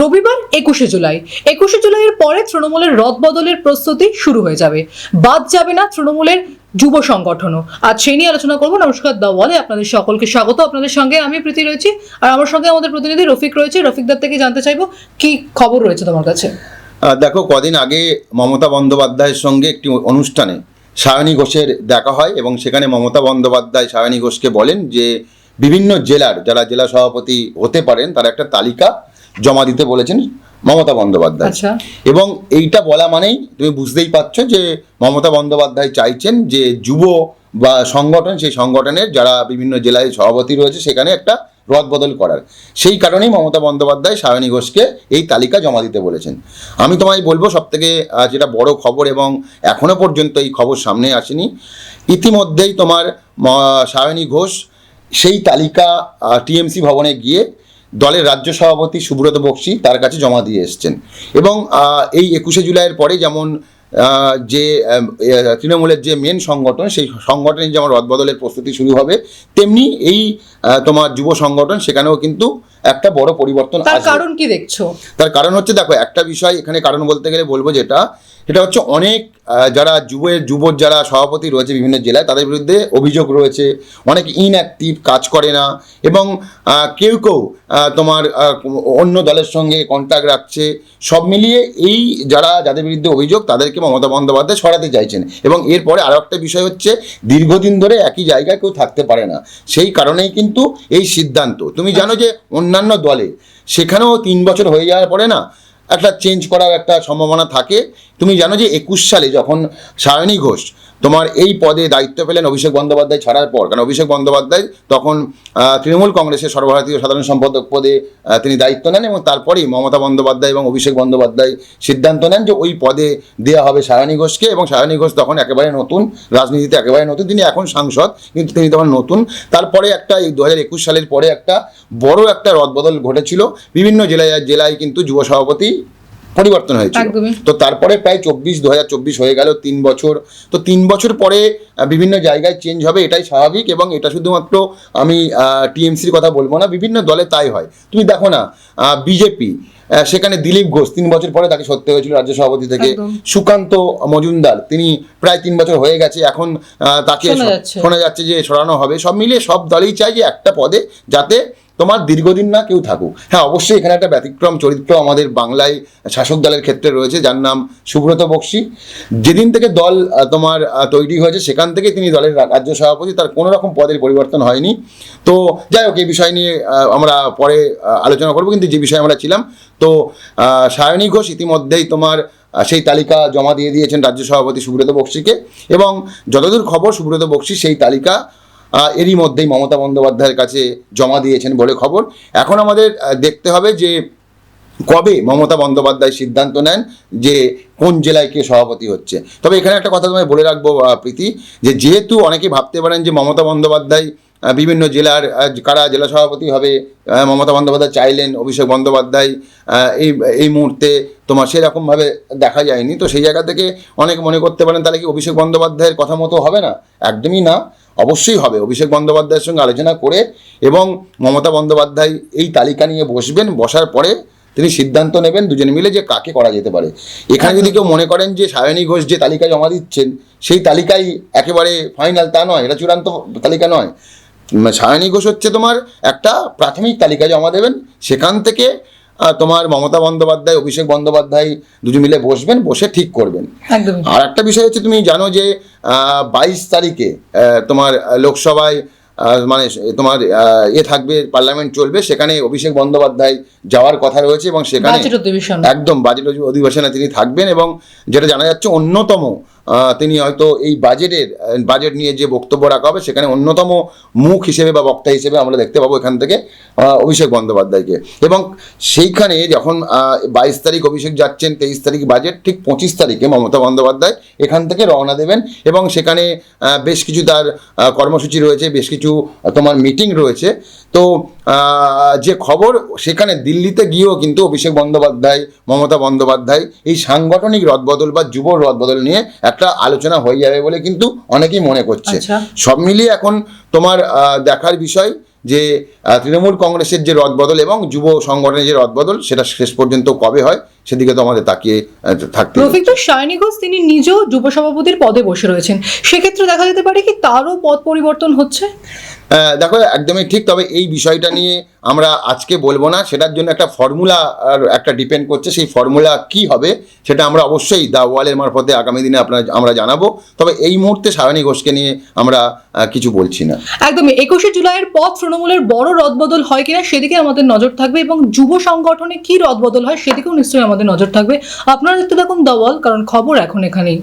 রবিবার একুশে জুলাই। একুশে জুলাইয়ের পরে তৃণমূলের রদ বদলের প্রস্তুতি শুরু হয়ে যাবে। বাদ যাবে না তৃণমূলের যুব সংগঠনও। আজ সেই নিয়ে আলোচনা করব। নমস্কার দা বলে আপনাদের সকলকে স্বাগত। আপনাদের সঙ্গে আমি প্রীতি রয়েছি। আর আমার সঙ্গে আমাদের প্রতিনিধি রফিক রয়েছে। রফিকদার থেকে জানতে চাইব, কি খবর রয়েছে তোমার কাছে? দেখো, কদিন আগে মমতা বন্দ্যোপাধ্যায়ের সঙ্গে একটি অনুষ্ঠানে সায়নী ঘোষের দেখা হয় এবং সেখানে মমতা বন্দ্যোপাধ্যায় সায়নী ঘোষকে বলেন যে বিভিন্ন জেলার যারা জেলা সভাপতি হতে পারেন, তার একটা তালিকা জমা দিতে বলেছেন মমতা বন্দ্যোপাধ্যায়। আচ্ছা। এবং এইটা বলা মানেই তুমি বুঝতেই পারছ যে মমতা বন্দ্যোপাধ্যায় চাইছেন যে যুব বা সংগঠন সেই সংগঠনের যারা বিভিন্ন জেলায় সভাপতি রয়েছে সেখানে একটা রদবদল করার। সেই কারণেই মমতা বন্দ্যোপাধ্যায় সায়নী ঘোষকে এই তালিকা জমা দিতে বলেছেন। আমি তোমায় বলব সব থেকে যেটা বড় খবর এবং এখনও পর্যন্ত এই খবর সামনে আসেনি ইতিমধ্যেই তোমার সায়নী ঘোষ সেই তালিকা টিএমসি ভবনে গিয়ে দলের রাজ্য সভাপতি সুব্রত বক্সি তার কাছে জমা দিয়ে এসছেন। এবং এই একুশে জুলাইয়ের পরে যেমন যে তৃণমূলের যে মেন সংগঠন সেই সংগঠনের যেমন রদবদলের প্রস্তুতি শুরু হবে তেমনি এই তোমার যুব সংগঠন সেখানেও কিন্তু একটা বড় পরিবর্তন তার কারণ কি দেখছ? তার কারণ হচ্ছে দেখো একটা বিষয় এখানে কারণ বলতে গেলে বলব যেটা সেটা হচ্ছে অনেক যারা যুবের যুবর যারা সভাপতি রয়েছে বিভিন্ন জেলায়, তাদের বিরুদ্ধে অভিযোগ রয়েছে। অনেক ইনঅ্যাক্টিভ কাজ করে না এবং কেউ কেউ তোমার অন্য দলের সঙ্গে কন্ট্যাক্ট রাখছে। সব মিলিয়ে এই যারা, যাদের বিরুদ্ধে অভিযোগ, তাদেরকে মমতা বন্দ্যোপাধ্যায় সরাতে চাইছেন। এবং এরপরে আরও একটা বিষয় হচ্ছে, দীর্ঘদিন ধরে একই জায়গায় কেউ থাকতে পারে না। সেই কারণেই কিন্তু এই সিদ্ধান্ত। তুমি জানো যে অন্যান্য দলে, সেখানেও তিন বছর হয়ে যাওয়ার পরে না একটা চেঞ্জ করার একটা সম্ভাবনা থাকে। তুমি জানো যে একুশ সালে যখন সায়নী ঘোষ তোমার এই পদে দায়িত্ব পেলেন অভিষেক বন্দ্যোপাধ্যায় ছাড়ার পর। কারণ অভিষেক বন্দ্যোপাধ্যায় তখন তৃণমূল কংগ্রেসের সর্বভারতীয় সাধারণ সম্পাদক পদে তিনি দায়িত্ব নেন এবং তারপরেই মমতা বন্দ্যোপাধ্যায় এবং অভিষেক বন্দ্যোপাধ্যায় সিদ্ধান্ত নেন যে ওই পদে দেওয়া হবে সায়নী ঘোষকে এবং সায়নী ঘোষ তখন একেবারে নতুন, রাজনীতিতে একেবারে নতুন, তিনি এখন সাংসদ, কিন্তু তিনি তখন নতুন। তারপরে একটা এই দু হাজার একুশ সালের পরে একটা বড় একটা রদবদল ঘটেছিল। বিভিন্ন জেলায় জেলায় কিন্তু যুব সভাপতি পরিবর্তন হয়েছিল। তো তারপরে প্রায় চব্বিশ দু হয়ে গেল তিন বছর। তো তিন বছর পরে বিভিন্ন জায়গায় চেঞ্জ হবে এটাই স্বাভাবিক এবং এটা শুধুমাত্র আমি টিএমসির কথা বলব না বিভিন্ন দলে তাই হয়। তুমি দেখো না বিজেপি সেখানে দিলীপ ঘোষ তিন বছর পরে তাকে সত্যি হয়েছিল রাজ্য সভাপতি থেকে। সুকান্ত মজুমদার তিনি প্রায় তিন বছর হয়ে গেছে এখন তাকে শোনা স- যাচ্ছে। শোনা যাচ্ছে যে সরানো হবে। সব মিলিয়ে সব দলেই চাই যে একটা পদে যাতে তোমার দীর্ঘদিন না কেউ থাকুক। হ্যাঁ অবশ্যই এখানে একটা ব্যতিক্রম চরিত্র আমাদের বাংলায় শাসক দলের ক্ষেত্রে রয়েছে, যার নাম সুব্রত বক্সি। যেদিন থেকে দল তোমার তৈরি হয়েছে, সেখান থেকে তিনি দলের রাজ্য সভাপতি। তার কোনো রকম পদের পরিবর্তন হয়নি। তো যাই হোক, এই বিষয় নিয়ে আমরা পরে আলোচনা করব, কিন্তু যে বিষয়ে আমরা ছিলাম, তো সায়নী ঘোষ ইতিমধ্যেই তোমার সেই তালিকা জমা দিয়ে দিয়েছেন রাজ্য সভাপতি সুব্রত বক্সিকে। এবং যতদূর খবর সুব্রত বক্সি সেই তালিকা এরই মধ্যেই মমতা বন্দ্যোপাধ্যায়ের কাছে জমা দিয়েছেন বলে খবর। এখন আমাদের দেখতে হবে যে কবে মমতা বন্দ্যোপাধ্যায় সিদ্ধান্ত নেন যে কোন জেলায় কে সভাপতি হচ্ছে। তবে এখানে একটা কথা তোমায় বলে রাখব প্রীতি, যে যেহেতু অনেকে ভাবতে পারেন যে মমতা বন্দ্যোপাধ্যায় বিভিন্ন জেলার কারা জেলা সভাপতি হবে মমতা বন্দ্যোপাধ্যায় চাইলেন অভিষেক বন্দ্যোপাধ্যায় এই এই মুহূর্তে তোমার সেরকমভাবে দেখা যায়নি। তো সেই জায়গা থেকে অনেকে মনে করতে পারেন তাহলে কি অভিষেক বন্দ্যোপাধ্যায়ের কথা মতো হবে না? একদমই না। অবশ্যই হবে। অভিষেক বন্দ্যোপাধ্যায়ের সঙ্গে আলোচনা করে এবং মমতা বন্দ্যোপাধ্যায় এই তালিকা নিয়ে বসবেন, বসার পরে তিনি সিদ্ধান্ত নেবেন, দুজনে মিলে যে কাকে করা যেতে পারে। এখানে যদি কেউ মনে করেন যে সায়নী ঘোষ যে তালিকা জমা দিচ্ছেন, সেই তালিকাই একেবারে ফাইনাল তা নয়, এটা চূড়ান্ত তালিকা নয়। সায়নী ঘোষ হচ্ছে তোমার একটা প্রাথমিক তালিকা জমা দেবেন, সেখান থেকে তোমার মমতা বন্দ্যোপাধ্যায় অভিষেক বন্দ্যোপাধ্যায় দুজন মিলে বসবেন বসে ঠিক করবেন। আর একটা বিষয় হচ্ছে তুমি জানো যে বাইশ তারিখে তোমার লোকসভায় মানে তোমার এ থাকবে পার্লামেন্ট চলবে সেখানে অভিষেক বন্দ্যোপাধ্যায় যাওয়ার কথা রয়েছে এবং সেখানে একদম বাজেট অধি- অধিবেশনে তিনি থাকবেন এবং যেটা জানা যাচ্ছে অন্যতম তিনি হয়তো এই বাজেটের বাজেট নিয়ে যে বক্তব্য রাখা হবে, সেখানে অন্যতম মুখ হিসেবে বা বক্তা হিসেবে আমরা দেখতে পাবো এখান থেকে অভিষেক বন্দ্যোপাধ্যায়কে। এবং সেইখানে যখন বাইশ তারিখ অভিষেক যাচ্ছেন, তেইশ তারিখ বাজেট, ঠিক পঁচিশ তারিখে মমতা বন্দ্যোপাধ্যায় এখান থেকে রওনা দেবেন এবং সেখানে বেশ কিছু তার কর্মসূচি রয়েছে, বেশ কিছু তোমার মিটিং রয়েছে। তো যে খবর সেখানে দিল্লিতে গিয়েও কিন্তু অভিষেক বন্দ্যোপাধ্যায় মমতা বন্দ্যোপাধ্যায় এই সাংগঠনিক রদবদল বা যুব রদবদল নিয়ে একটা আলোচনা হয়ে যাবে বলে কিন্তু অনেকেই মনে করছে আচ্ছা। সব মিলিয়ে এখন তোমার দেখার বিষয় যে তৃণমূল কংগ্রেসের যে রদবদল এবং যুব সংগঠনের যে রদবদল সেটা শেষ পর্যন্ত কবে হয় সেদিকে তো আমাদের তাকিয়ে থাকতে। রফিক তো ঘোষ তিনি নিজেও যুব সভাপতির পদে বসে রয়েছেন। সেক্ষেত্রে দেখা যেতে পারে কি তারও পদ পরিবর্তন হচ্ছে? দেখো একদমই ঠিক তবে এই বিষয়টা নিয়ে আমরা আজকে বলব না। সেটার জন্য একটা ফর্মুলা আর একটা ডিপেন্ড করছে সেই ফর্মুলা কি হবে সেটা আমরা অবশ্যই দা ওয়ালের মারফতে আগামী দিনে আপনার আমরা জানাব। তবে এই মুহূর্তে সায়নী ঘোষকে নিয়ে আমরা কিছু বলছি না। একদমই একুশে জুলাইয়ের পর তৃণমূলের বড় রদবদল হয় কিনা সেদিকে আমাদের নজর থাকবে এবং যুব সংগঠনে কি রদবদল হয় সেদিকেও নিশ্চয়ই আমাদের নজর থাকবে। আপনারা দেখতে থাকুন দবল কারণ খবর এখন এখানেই।